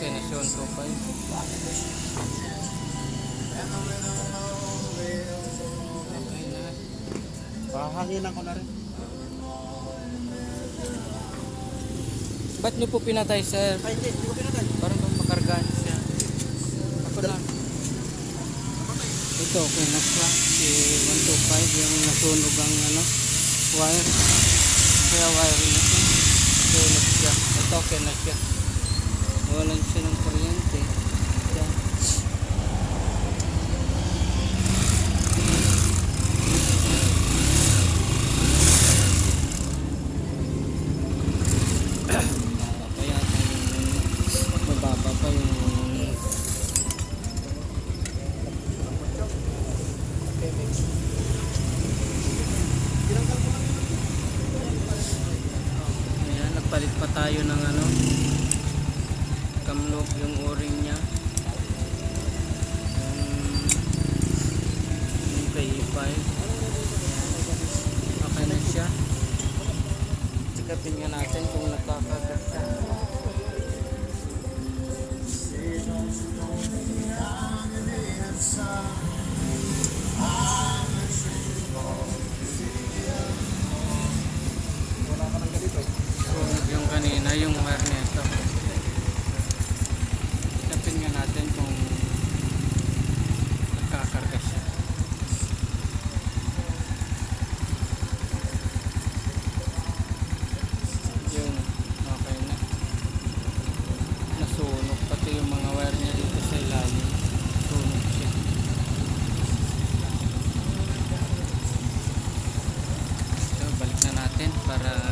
Okay na siya, 125. Okay na. Pahanginan ko na rin. Ba't niyo po pinatay, sir? Ay, hindi. Hindi ko pinatay. Parang bang makargaan siya. Ako na. Ito, okay na siya. Si 125, yung nasunog ang ano, wire. Kaya wire na siya. Sunog siya. Ito, okay na siya. Walan siya ng kuryente. Yan. Nagpalit pa tayo ng ano kamlog yung o-ring niya. Yung, kay Ipay. Okay na siya. Sikapin nga natin kung Wala ka yung kanina, yung wire nito. Para